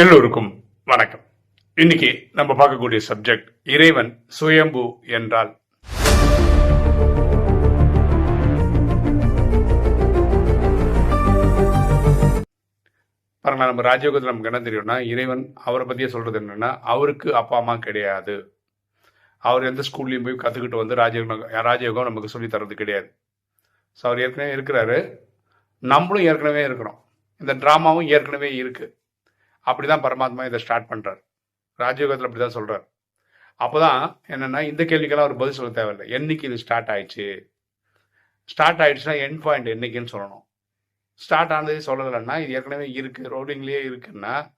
எல்லோருக்கும் வணக்கம். இன்னைக்கு நம்ம பார்க்கக்கூடிய சப்ஜெக்ட் இறைவன் சுயம்பு என்றால்? பாருங்களா நம்ம ராஜயோகத்தில் நமக்கு என்ன தெரியும்னா இறைவன் அவரை பற்றியே சொல்கிறது என்னென்னா அவருக்கு அப்பா அம்மா கிடையாது. அவர் எந்த ஸ்கூல்லையும் போய் கற்றுக்கிட்டு வந்து ராஜயோகம் ராஜயோகம் நமக்கு சொல்லி தர்றது கிடையாது. ஸோ அவர் ஏற்கனவே இருக்கிறாரு. நம்மளும் ஏற்கனவே இருக்கிறோம். இந்த ட்ராமாவும் ஏற்கனவே இருக்குது அப்படிதான் பரமாத்மா இதை ஸ்டார்ட் பண்றார். ராஜயோகத்தில் அப்படிதான் சொல்றார். அப்போதான் என்னன்னா இந்த கேள்விக்கெல்லாம் அவர் பதில் சொல்ல தேவையில்லை. என்னைக்கு இது ஸ்டார்ட் ஆயிடுச்சு? ஸ்டார்ட் ஆயிடுச்சுன்னா என் பாயிண்ட் என்னைக்குன்னு சொல்லணும். ஸ்டார்ட் ஆனதே சொல்லலைன்னா இது ஏற்கனவே இருக்கு ரோடிங்லேயே இருக்குன்னா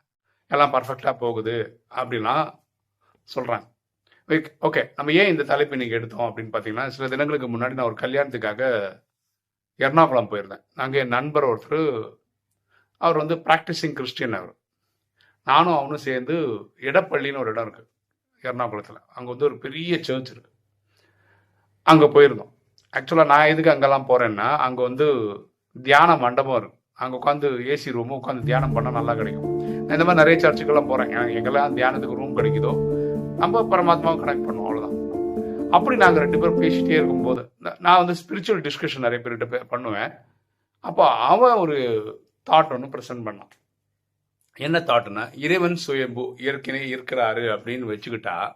எல்லாம் பர்ஃபெக்டாக போகுது அப்படின்லாம் சொல்கிறாங்க ஓகே நம்ம ஏன் இந்த தலைப்பு இன்னைக்கு எடுத்தோம் அப்படின்னு பார்த்தீங்கன்னா சில தினங்களுக்கு முன்னாடி நான் ஒரு கல்யாணத்துக்காக எர்ணாகுளம் போயிருந்தேன். நாங்கள் என் நண்பர் ஒருத்தர் அவர் வந்து ப்ராக்டிசிங் கிறிஸ்டியன் அவர். நானும் அவனும் சேர்ந்து இடப்பள்ளின்னு ஒரு இடம் இருக்குது எர்ணாகுளத்தில். அங்கே வந்து ஒரு பெரிய சர்ச் இருக்கு. அங்கே போயிருந்தோம். ஆக்சுவலாக நான் எதுக்கு அங்கெல்லாம் போகிறேன்னா அங்கே வந்து தியான மண்டபம் இருக்கும் அங்கே உட்காந்து ஏசி ரூமும் உட்காந்து தியானம் பண்ணால் நல்லா கிடைக்கும். நான் இந்த மாதிரி நிறைய சர்ச்சுக்கெல்லாம் போகிறேன் எங்கெல்லாம் தியானத்துக்கு ரூம் கிடைக்குதோ நம்ம பரமாத்மாவை கனெக்ட் பண்ணுவோம் அவ்வளோதான் அப்படி நாங்கள் ரெண்டு பேரும் பேசிகிட்டே இருக்கும்போது நான் நான் வந்து ஸ்பிரிச்சுவல் டிஸ்கஷன் நிறைய பேர்கிட்ட பண்ணுவேன். அப்போ அவன் ஒரு தாட் ஒன்று ப்ரெசென்ட் பண்ணான். என்ன தாட்னா இறைவன் சுயம்பு ஏற்கனவே இருக்கிறாரு அப்படின்னு வச்சுக்கிட்டா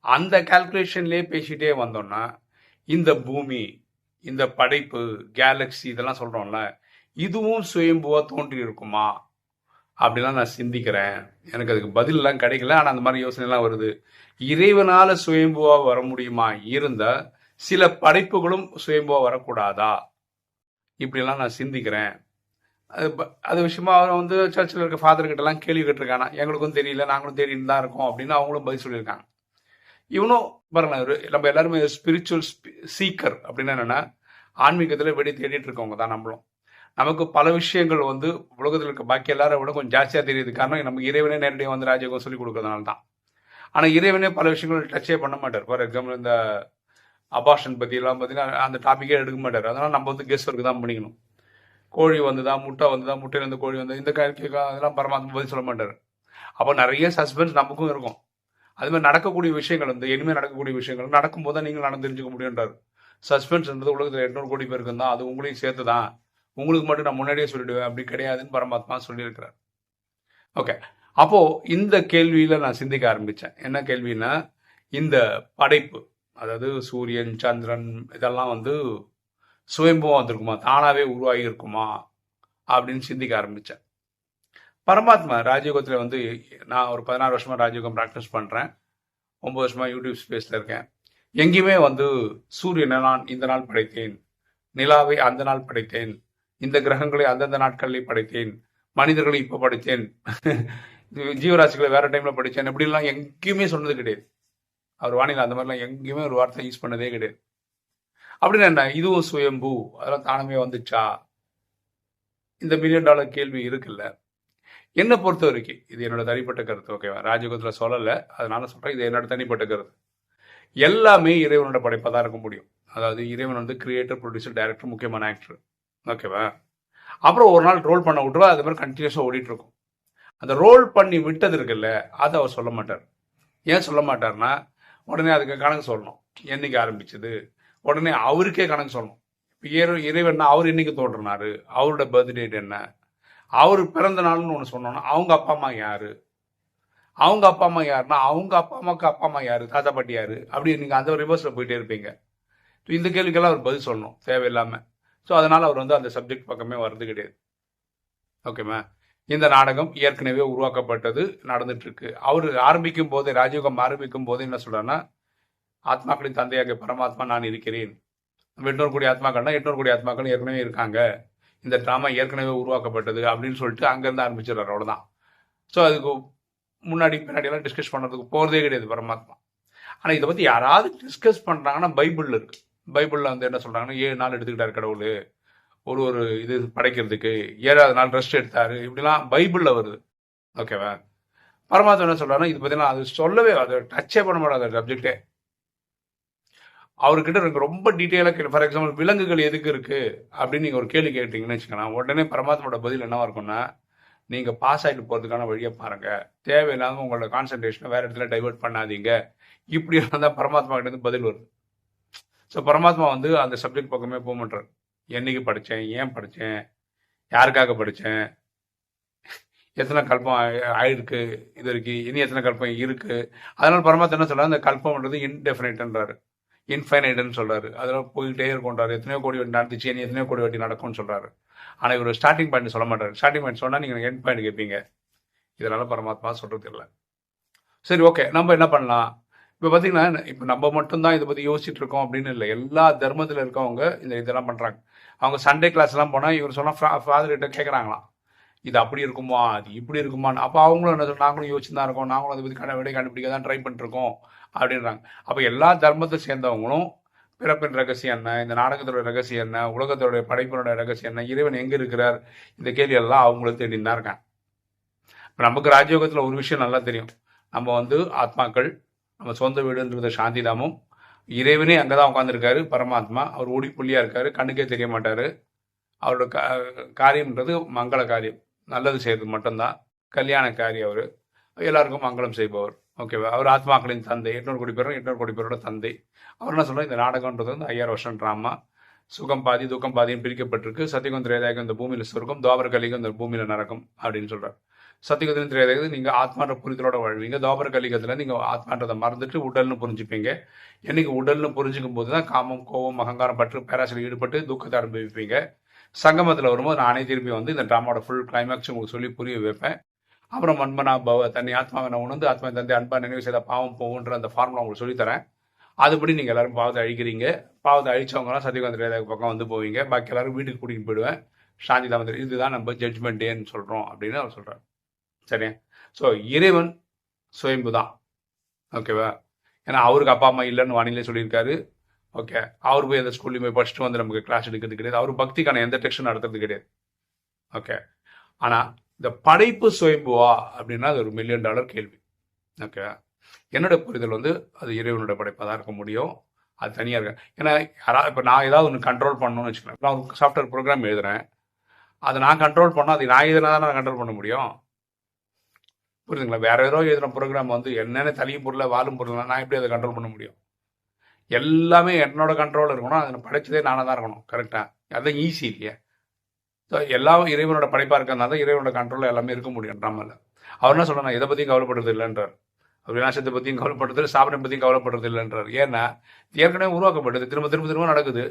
அந்த கால்குலேஷன்லயே பேசிட்டே வந்தோம்னா இந்த பூமி இந்த படைப்பு கேலக்ஸி இதெல்லாம் சொல்றோம்ல இதுவும் சுயம்புவா தோன்றி இருக்குமா? அப்படிலாம் நான் சிந்திக்கிறேன். எனக்கு அதுக்கு பதிலெலாம் கிடைக்கல. ஆனால் அந்த மாதிரி யோசனைலாம் வருது. இறைவனால சுயம்புவா வர முடியுமா? இருந்தால் சில படைப்புகளும் சுயம்புவா வரக்கூடாதா? இப்படிலாம் நான் சிந்திக்கிறேன். அது அது விஷயமா அவன் வந்து சர்ச்சில் இருக்க ஃபாதர் கிட்ட எல்லாம் கேள்வி கேட்டிருக்கானா? எங்களுக்கும் தெரியல நாங்களும் தேடிட்டு தான் இருக்கோம் அப்படின்னு அவங்களும் பதில் சொல்லியிருக்காங்க. இவனும் பாருங்க ஒரு- நம்ம எல்லாருமே ஸ்பிரிச்சுவல் சீக்கர் அப்படின்னா என்னன்னா ஆன்மீகத்தில் வெடி தேடிட்டு இருக்கவங்க தான் நம்மளும். நமக்கு பல விஷயங்கள் வந்து உலகத்தில் இருக்க பாக்கி எல்லாரும் விட கொஞ்சம் ஜாஸ்தியாக தெரியுது. காரணம் நமக்கு இறைவனே நேரடியாக வந்து ராஜயோகம் சொல்லி கொடுக்கறதுனால தான். ஆனால் இறைவனே பல விஷயங்கள் டச்சே பண்ண மாட்டார். ஃபார் எக்ஸாம்பிள் இந்த அபாஷன் பத்தி எல்லாம் பார்த்தீங்கன்னா அந்த டாப்பிக்கே எடுக்க மாட்டார். அதனால நம்ம வந்து கெஸ்ட் ஒர்க் தான் பண்ணிக்கணும். கோழி வந்ததா முட்டை வந்துதா முட்டையிலேருந்து கோழி வந்து இந்த கேள்வி அதெல்லாம் பரமாத்மா பதில் சொல்ல மாட்டார். அப்போ நிறைய சஸ்பென்ஸ் நமக்கும் இருக்கும். அது மாதிரி நடக்கக்கூடிய விஷயங்கள் வந்து இனிமேல் நடக்கக்கூடிய விஷயங்கள் நடக்கும்போது தான் நீங்கள் நடந்து தெரிஞ்சுக்க முடியுன்றார் சஸ்பென்ஸ்ன்றது உலகத்தில் எட்நூறு கோடி பேருக்கு தான் அது உங்களையும் சேர்த்து தான் உங்களுக்கு மட்டும் நான் முன்னாடியே சொல்லிடுவேன் அப்படி கிடையாதுன்னு பரமாத்மா சொல்லியிருக்கிறார். ஓகே அப்போது இந்த கேள்வியில் நான் சிந்திக்க ஆரம்பித்தேன் என்ன கேள்வின்னா இந்த படைப்பு அதாவது சூரியன் சந்திரன் இதெல்லாம் வந்து சுயம்புவா வந்திருக்குமா? தானாகவே உருவாகி இருக்குமா அப்படின்னு சிந்திக்க ஆரம்பித்தேன் பரமாத்மா ராஜயோகத்தில் வந்து நான் ஒரு பதினாறு வருஷமாக ராஜயோகம் ப்ராக்டிஸ் பண்ணுறேன் ஒம்பது வருஷமாக யூடியூப் ஸ்பேஸில் இருக்கேன். எங்கேயுமே வந்து சூரியனை நான் இந்த நாள் படைத்தேன். நிலாவை அந்த நாள் படைத்தேன். இந்த கிரகங்களை அந்தந்த நாட்களிலே படைத்தேன். மனிதர்களை இப்போ படைத்தேன். ஜீவராசிகளை வேற டைம்ல படித்தேன். இப்படிலாம் எங்கேயுமே சொன்னது கிடையாது. அவர் வானிலை அந்த மாதிரிலாம் எங்கேயுமே ஒரு வார்த்தை யூஸ் பண்ணதே கிடையாது. அப்படின்னு என்ன? இதுவும் சுயம்பு. அதெல்லாம் தானமே வந்துச்சா? இந்த மில்லியன் டாலர் கேள்வி இருக்குல்ல. என்னை பொறுத்த வரைக்கும் இது என்னோட தனிப்பட்ட கருத்து ஓகேவா ராஜகத்தில் சொல்லலை. அதனால சொல்கிறேன் இது என்னோட தனிப்பட்ட கருத்து. எல்லாமே இறைவனோட படைப்பாக தான் இருக்க முடியும். அதாவது இறைவன் வந்து கிரியேட்டர் ப்ரொடியூசர் டைரக்டர் முக்கியமான ஆக்டர் ஓகேவா அப்புறம் ஒரு நாள் ரோல் பண்ண விட்டுருவா அது மாதிரி கண்டினியூஸாக ஓடிட்டு இருக்கும். அந்த ரோல் பண்ணி விட்டது இருக்குல்ல அதை அவர் சொல்ல மாட்டார். ஏன் சொல்ல மாட்டார்னா உடனே அதுக்கு கணக்கு சொல்லணும். என்னைக்கு ஆரம்பிச்சது? உடனே அவருக்கே கணக்கு சொல்லணும். இப்போ இறைவன் அவர் என்னைக்கு தோன்றினாரு அவரோட பர்த்டேட் என்ன? அவர் பிறந்த நாள்னு ஒன்று சொன்னோன்னா அவங்க அப்பா அம்மா யாரு? அவங்க அப்பா அம்மா யாருன்னா அவங்க அப்பா அம்மாவுக்கு அப்பா அம்மா யாரு? தாத்தா பாட்டி யாரு? அப்படி நீங்கள் அந்த ரிவர்ஸில் போயிட்டே இருப்பீங்க. ஸோ இந்த கேள்விக்கெல்லாம் அவர் பதில் சொல்லணும் தேவையில்லாமல் ஸோ அதனால் அவர் வந்து அந்த சப்ஜெக்ட் பக்கமே வர்றது கிடையாது. ஓகேமா இந்த நாடகம் ஏற்கனவே உருவாக்கப்பட்டது நடந்துட்டு இருக்கு. அவர் ஆரம்பிக்கும் போதே ராஜயோகம் ஆரம்பிக்கும் போது என்ன சொல்றாருன்னா ஆத்மாக்களின் தந்தையாக பரமாத்மா நான் இருக்கிறேன். எட்நூறு கோடி ஆத்மாக்கள்னா எட்நூறு கோடி ஆத்மாக்கள் ஏற்கனவே இருக்காங்க. இந்த ட்ராமா ஏற்கனவே உருவாக்கப்பட்டது அப்படின்னு சொல்லிட்டு அங்கேருந்து ஆரம்பிச்சிடுறாரு அவ்வளோதான் ஸோ அதுக்கு முன்னாடி பின்னாடியெல்லாம் டிஸ்கஸ் பண்ணுறதுக்கு போகிறதே கிடையாது பரமாத்மா. ஆனால் இதை பற்றி யாராவது டிஸ்கஸ் பண்ணுறாங்கன்னா பைபிளில் இருக்கு. பைபிளில் வந்து என்ன சொல்கிறாங்கன்னா ஏழு நாள் எடுத்துக்கிட்டாரு கடவுள். ஒரு ஒரு இது படைக்கிறதுக்கு ஏழாவது நாள் ரெஸ்ட் எடுத்தார். இப்படிலாம் பைபிளில் வருது. ஓகேவா பரமாத்மா என்ன சொல்கிறாங்கன்னா இது பார்த்தீங்கன்னா அது சொல்லவே அது டச்சே பண்ண மாட்டாது சப்ஜெக்டே அவர்கிட்ட எனக்கு ரொம்ப டீட்டெயிலாக கேள்வி ஃபார் எக்ஸாம்பிள் விலங்குகள் எதுக்கு இருக்குது அப்படின்னு நீங்கள் ஒரு கேள்வி கேட்டிங்கன்னு வச்சுக்கலாம் உடனே பரமாத்மாவோட பதில் என்னவா இருக்கும்னா நீங்கள் பாஸ் ஆகிட்டு போகிறதுக்கான வழியை பாருங்கள் தேவையில்லாமல் உங்களோட கான்சன்ட்ரேஷனை வேறு இடத்துல டைவெர்ட் பண்ணாதீங்க. இப்படி தான் பரமாத்மா கிட்டேருந்து பதில் வருது. ஸோ பரமாத்மா வந்து அந்த சப்ஜெக்ட் பக்கமே போக மாட்டார். என்னைக்கு படித்தேன் ஏன் படித்தேன் யாருக்காக படித்தேன் எத்தனை கல்பம் ஆயிருக்கு இது இருக்கு இனி எத்தனை கல்பம் இருக்குது அதனால் பரமாத்மா என்ன சொல்கிறார் அந்த கல்பம்ன்றது இன்டெஃபினைட்ன்றாரு இன்ஃபைனைட்னு சொல்றாரு. அதெல்லாம் போயிட்டே இருக்கும்ன்றாரு எத்தனையோ கோடி வட்டி நடந்துச்சு. இனி எத்தனையோ கோடி வட்டி நடக்கும்னு சொல்றாரு. ஆனால் இவர் ஸ்டார்டிங் பாயிண்ட் சொல்ல மாட்டார். ஸ்டார்டிங் பாயிண்ட் சொன்னால் நீங்கள் எண்ட் பாயிண்ட் கேட்பீங்க இதனால பரமாத்மா சொல்றது இல்லை. சரி ஓகே நம்ம என்ன பண்ணலாம்? இப்போ பார்த்தீங்கன்னா இப்போ நம்ம மட்டும்தான் இதை பற்றி யோசிச்சுட்டு இருக்கோம் அப்படின்னு இல்லை. எல்லா தர்மத்தில் இருக்கவங்க இந்த இதெல்லாம் பண்ணுறாங்க அவங்க சண்டே கிளாஸ்லாம் போனால் இவர் சொன்னால் ஃபாதர்கிட்ட கேட்குறாங்களாம் இது அப்படி இருக்குமா அது இப்படி இருக்குமான்னு. அப்போ அவங்களும் என்ன சொல்ல நாங்களும் யோசிச்சு தான் இருக்கோம். நாங்களும் அதை பற்றி கண்ட விடை கண்டுபிடிக்க தான் ட்ரை பண்ணிருக்கோம். அப்படின்றாங்க. அப்போ எல்லா தர்மத்தை சேர்ந்தவங்களும் பிறப்பின் ரகசியம் என்ன இந்த நாடகத்தோட ரகசியம் என்ன உலகத்தோடைய படைப்பினோட ரகசியம் என்ன இறைவன் எங்கே இருக்கிறார் இந்த கேள்வி எல்லாம் அவங்களுக்கு தேடின்னு தான் இருக்காங்க. இப்போ நமக்கு ராஜயோகத்தில் ஒரு விஷயம் நல்லா தெரியும். நம்ம வந்து ஆத்மாக்கள் நம்ம சொந்த வீடுன்றது சாந்திதாமம் இறைவனே அங்கே தான் உட்காந்துருக்காரு பரமாத்மா அவர் ஓடி புள்ளியாக இருக்காரு கண்ணுக்கே தெரிய மாட்டார். அவரோட கா காரியம்ன்றது மங்கள காரியம். நல்லது செய்கிறது மட்டும்தான். கல்யாண அவர். எல்லாருக்கும் மங்களம் செய்பவர். ஓகேவா அவர் ஆத்மாக்களின் தந்தை. எட்நூறு கோடி பேரும் எட்நூறு கோடி பேரோட தந்தை. அவர் என்ன சொல்கிறார் இந்த நாடகம்ன்றது வந்து ஐயாயிரம் வருஷம் ட்ராமா சுகம் பாதி துக்கம் பாதியும் பிரிக்கப்பட்டிருக்கு. சத்தியகம் திரேதாயகம் இந்த பூமியில் சொர்க்கம் துவாபர கலிகம் இந்த பூமியில் நரகம் அப்படின்னு சொல்கிறார் சத்தியகத்திலும் திரேதாயகம் நீங்கள் ஆத்மான்ற புரிதலோட வாழ்வீங்க. துவாபர கலிகத்தில் நீங்கள் ஆத்மான்றதை மறந்துட்டு உடல்னு புரிஞ்சுப்பீங்க. என்னைக்கு உடல்னு புரிஞ்சுக்கும் போது தான் காமம் கோபம் அகங்காரம் பற்று பேராசிரியர் ஈடுபட்டு துக்கத்தை அனுபவிப்பீங்க. சங்கமத்தில் வரும்போது நானே திரும்பி வந்து இந்த ட்ராமாவோட ஃபுல் கிளைமேக்ஸ் உங்களுக்கு சொல்லி புரிய வைப்பேன். அப்புறம் அன்பனா பவ தன்னை ஆத்மாவை நான் உணர்ந்து ஆத்மா தந்தை அன்பா நினைவு செய்த பாவம் போகுன்ற அந்த ஃபார்முலா உங்களுக்கு சொல்லித்தரேன் அதுபடி நீங்கள் எல்லாரும் பாவத்தை அழிக்கிறீங்க. பாவத்தை அழிச்சவங்கலாம் சத்தியகாந்த ரேதா பக்கம் வந்து போவீங்க. பாக்கி எல்லாரும் வீட்டுக்கு கூட்டிகிட்டு போயிடுவேன். சாந்தி தாமத்தில் இதுதான் நம்ம ஜட்ஜ்மெண்ட் டேன்னு சொல்கிறோம் அப்படின்னு அவர் சொல்கிறார் சரியா? ஸோ இறைவன் சுயம்பு தான் ஓகேவா ஏன்னா அவருக்கு அப்பா அம்மா இல்லைன்னு வானிலை சொல்லியிருக்காரு. ஓகே அவர் போய் அந்த ஸ்கூல்லையும் போய் படிச்சுட்டு வந்து நமக்கு கிளாஸ் எடுக்கிறது கிடையாது அவர் பக்திக்கான எந்த டெக்ஷன் நடத்துறது கிடையாது ஓகே ஆனால் இந்த படைப்பு சுயம்புவா அப்படின்னா அது ஒரு மில்லியன் டாலர் கேள்வி ஓகே என்னோட புரிதல் வந்து அது இறைவனோட படைப்பாக தான் இருக்க முடியும் அது தனியாக இருக்கு ஏன்னா யாராவது இப்போ நான் ஏதாவது ஒன்று கண்ட்ரோல் பண்ணணும்னு வச்சுக்கோங்க நான் ஒரு சாஃப்ட்வேர் ப்ரோக்ராம் எழுதுறேன் அதை நான் கண்ட்ரோல் பண்ணால் அது நான் எழுதினா தான் நான் கண்ட்ரோல் பண்ண முடியும் புரியுதுங்களா வேற ஏதோ எழுதுன ப்ரோக்ராம் வந்து என்னென்ன தலையும் பொருளை வாழும் பொருள் நான் எப்படி அதை கண்ட்ரோல் பண்ண முடியும் எல்லாமே என்னோட கண்ட்ரோல் இருக்கணும். அதை படைச்சதே நானாக தான் இருக்கணும். கரெக்டாக அதுதான் ஈஸி இல்லையா? ஸோ எல்லாம் இறைவனோட படைப்பாக இருக்கிறதுனால தான் இறைவனோட கண்ட்ரோலில் எல்லாமே இருக்க முடியும். நம்மள அவர் என்ன சொல்றேன் இதை பற்றியும் கவலைப்படுறது இல்லைன்றார். அவர் விநாசத்தை பற்றியும் கவலைப்படுறது சாப்பிட பற்றியும் கவலைப்படுறது இல்லைன்றார். ஏன்னா ஏற்கனவே உருவாக்கப்படுது திரும்ப திரும்ப திரும்ப நடக்குது.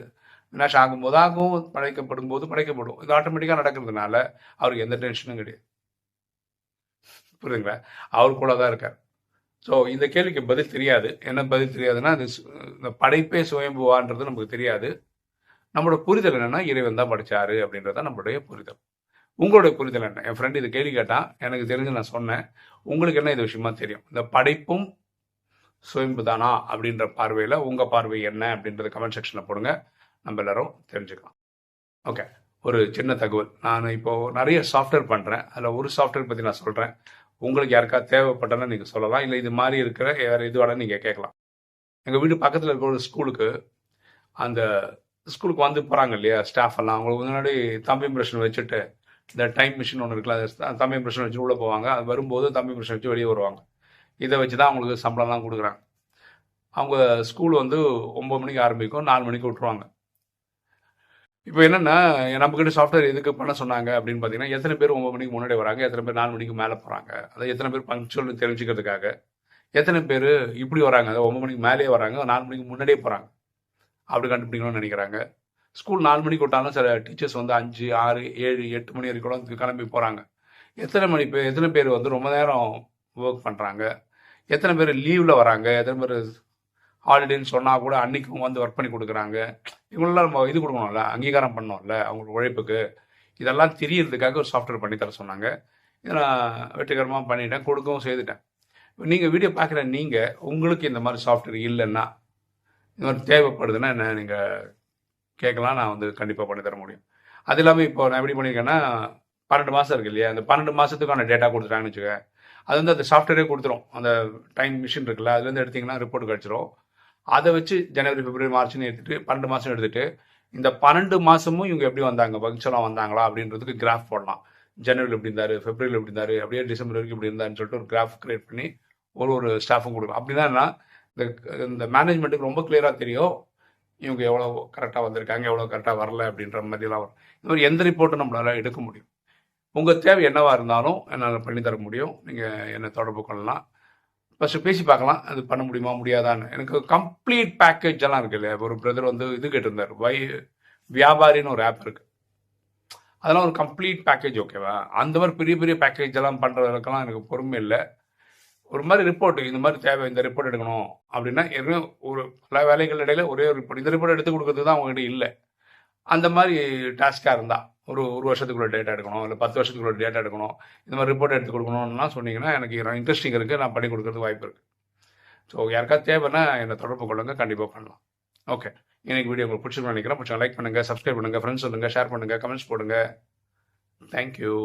விநாசம் ஆகும்போது ஆகும் படைக்கப்படும் போது படைக்கப்படும். இது ஆட்டோமேட்டிக்காக நடக்கிறதுனால அவருக்கு எந்த டென்ஷனும் கிடையாது. புரியுதுங்களா? அவர் கூட தான் இருக்கார். ஸோ இந்த கேள்விக்கு பதில் தெரியாது. என்ன பதில் தெரியாதுன்னா அது இந்த படைப்பே சுயம்புவான்றது நமக்கு தெரியாது. நம்மளோட புரிதல் என்னன்னா இறைவன் தான் படித்தாரு அப்படின்றது தான் நம்மளுடைய புரிதல். உங்களுடைய புரிதல் என்ன? என் ஃப்ரெண்ட் இது கேள்வி கேட்டான். எனக்கு தெரிஞ்சு நான் சொன்னேன். உங்களுக்கு என்ன இது விஷயமா தெரியும்? இந்த படைப்பும் சுயம்பு தானா அப்படின்ற பார்வையில் உங்கள் பார்வை என்ன அப்படின்றத கமெண்ட் செக்ஷனில் போடுங்க. நம்ம எல்லாரும் தெரிஞ்சுக்கலாம். ஓகே ஒரு சின்ன தகவல். நான் இப்போது நிறைய சாஃப்ட்வேர் பண்ணுறேன் அதில் ஒரு சாஃப்ட்வேர் பற்றி நான் சொல்கிறேன் உங்களுக்கு யாருக்கா தேவைப்பட்டனா நீங்கள் சொல்லலாம். இல்லை இது மாதிரி இருக்கிற வேறு இதுவாட நீங்கள் கேட்கலாம். எங்கள் வீடு பக்கத்தில் இருக்கிற ஒரு ஸ்கூலுக்கு அந்த ஸ்கூலுக்கு வந்து போகிறாங்க இல்லையா ஸ்டாஃப் எல்லாம். அவங்களுக்கு முன்னாடி தம்பி பிரஷன் வச்சுட்டு இந்த டைம் மிஷின் ஒன்று இருக்குல்ல அது தம்பி பிரஷன் வச்சு உள்ளே போவாங்க. அது வரும்போது தம்பி பிரஷன் வச்சு வெளியே வருவாங்க. இதை வச்சு தான் அவங்களுக்கு சம்பளம்லாம் கொடுக்குறாங்க. அவங்க ஸ்கூல் வந்து ஒம்பது மணிக்கு ஆரம்பிக்கும் நாலு மணிக்கு விட்ருவாங்க இப்போ என்னென்னா நம்மக்கிட்ட சாஃப்ட்வேர் எதுக்கு பண்ண சொன்னாங்க அப்படின்னு பார்த்தீங்கன்னா எத்தனை பேர் ஒம்பது மணிக்கு முன்னாடி வராங்க எத்தனை பேர் நாலு மணிக்கு மேலே போகிறாங்க அதாவது எத்தனை பேர் பங்க்சுவல் தெரிஞ்சுக்கிறதுக்காக எத்தனை பேர் இப்படி வராங்க அதாவது ஒம்பது மணிக்கு மேலேயே வராங்க நாலு மணிக்கு முன்னாடியே போகிறாங்க அப்படி கண்டுபிடிக்கணும்னு நினைக்கிறாங்க. ஸ்கூல் நாலு மணிக்கு விட்டாலும் சில டீச்சர்ஸ் வந்து அஞ்சு ஆறு ஏழு எட்டு மணி வரைக்கும் கூட கிளம்பி போகிறாங்க எத்தனை மணி பேர் எத்தனை பேர் வந்து ரொம்ப நேரம் ஒர்க் பண்ணுறாங்க எத்தனை பேர் லீவில் வராங்க எத்தனை பேர் ஹாலிடேன்னு சொன்னால் கூட அன்றைக்கும் வந்து ஒர்க் பண்ணி கொடுக்குறாங்க. இவங்களெல்லாம் நம்ம இது கொடுக்கணும்ல அங்கீகாரம் பண்ணோம்ல அவங்களோட உழைப்புக்கு. இதெல்லாம் தெரியறதுக்காக ஒரு சாஃப்ட்வேர் பண்ணித்தர தர சொன்னாங்க. இதை நான் வெற்றிகரமாக பண்ணிட்டேன் கொடுக்கவும் செய்துட்டேன். நீங்கள் வீடியோ பார்க்குற நீங்கள் உங்களுக்கு இந்த மாதிரி சாஃப்ட்வேர் இல்லைன்னா இந்த மாதிரி தேவைப்படுதுன்னா என்ன நீங்கள் கேட்கலாம் நான் வந்து கண்டிப்பாக பண்ணித்தர தர முடியும். அது இல்லாமல் இப்போ நான் எப்படி பண்ணியிருக்கேன்னா பன்னெண்டு மாதம் இருக்கு இல்லையா? அந்த பன்னெண்டு மாதத்துக்கான டேட்டா கொடுத்துட்டாங்கன்னு வச்சுக்க அது வந்து அந்த சாஃப்ட்வேரே கொடுத்துரும். அந்த டைம் மிஷின் இருக்குல்ல அதுலேருந்து எடுத்தீங்கன்னா ரிப்போர்ட் கிடச்சிரும். அதை வச்சு ஜனவரி பிப்ரவரி மார்ச்னு எடுத்துட்டு பன்னெண்டு மாதம் எடுத்துட்டு இந்த பன்னெண்டு மாதமும் இவங்க எப்படி வந்தாங்க? பங்க்சுவலாக வந்தாங்களா? அப்படின்றதுக்கு கிராஃப் போடலாம். ஜனவரியில் எப்படி இருந்தார்? பிப்ரவரியில் எப்படி இருந்தார்? அப்படியே டிசம்பர் வரைக்கும் இப்படி இருந்தாருன்னு சொல்லிட்டு ஒரு கிராஃப் கிரியேட் பண்ணி ஒரு ஒரு ஸ்டாஃபும் கொடுக்கும் அப்படின்னா இந்த இந்த மேனேஜ்மெண்ட்டுக்கு ரொம்ப கிளியராக தெரியும் இவங்க எவ்வளோ கரெக்டாக வந்திருக்காங்க எவ்வளோ கரெக்டாக வரல அப்படின்ற மாதிரிலாம் வரும். இந்த மாதிரி எந்த ரிப்போர்ட்டும் நம்மளால் எடுக்க முடியும். உங்கள் தேவை என்னவாக இருந்தாலும் என்னால் பண்ணி தர முடியும். நீங்கள் என்னை தொடர்பு கொள்ளலாம். ஃபஸ்ட்டு பேசி பார்க்கலாம். அது பண்ண முடியுமா முடியாதான்னு. எனக்கு கம்ப்ளீட் பேக்கேஜ் எல்லாம் இருக்கு இல்லையா? ஒரு பிரதர் வந்து இது கேட்டிருந்தார். வை வியாபாரின்னு ஒரு ஆப் இருக்கு. அதெல்லாம் ஒரு கம்ப்ளீட் பேக்கேஜ் ஓகேவா அந்த மாதிரி பெரிய பெரிய பேக்கேஜ் எல்லாம் பண்ணுறதுக்கெல்லாம் எனக்கு பொறுமை இல்லை. ஒரு மாதிரி ரிப்போர்ட் இந்த மாதிரி தேவை இந்த ரிப்போர்ட் எடுக்கணும். அப்படின்னா ஏற்கனவே ஒரு பல வேலைகள் இடையில ஒரே ஒரு ரிப்போர்ட் இந்த ரிப்போர்ட் எடுத்து கொடுக்கறது தான் அவங்ககிட்ட இல்லை. அந்த மாதிரி டாஸ்காக இருந்தால் ஒரு ஒரு வருஷத்துக்குள்ள டேட்டா எடுக்கணும் இல்லை பத்து வருஷத்துக்குள்ள டேட்டா எடுக்கணும் இந்த மாதிரி ரிப்போர்ட் எடுத்து கொடுக்கணும்லாம் சொன்னீங்கன்னா எனக்கு இன்ட்ரெஸ்டிங் இருக்குது நான் பண்ணி கொடுக்கறது வாய்ப்பு இருக்குது ஸோ யாருக்காவது தேவைன்னா என்னை தொடர்பு கொள்ளுங்க கண்டிப்பாக பண்ணலாம். ஓகே எனக்கு வீடியோ உங்களுக்கு பிடிச்சிருக்கணும்னு நினைக்கிறேன். பிடிச்சா லைக் பண்ணுங்கள் சப்ஸ்கிரைப் பண்ணுங்கள் ஃப்ரெண்ட்ஸ் சொல்லுங்கள் ஷேர் பண்ணுங்கள் கமெண்ட்ஸ் போடுங்க. தேங்க்யூ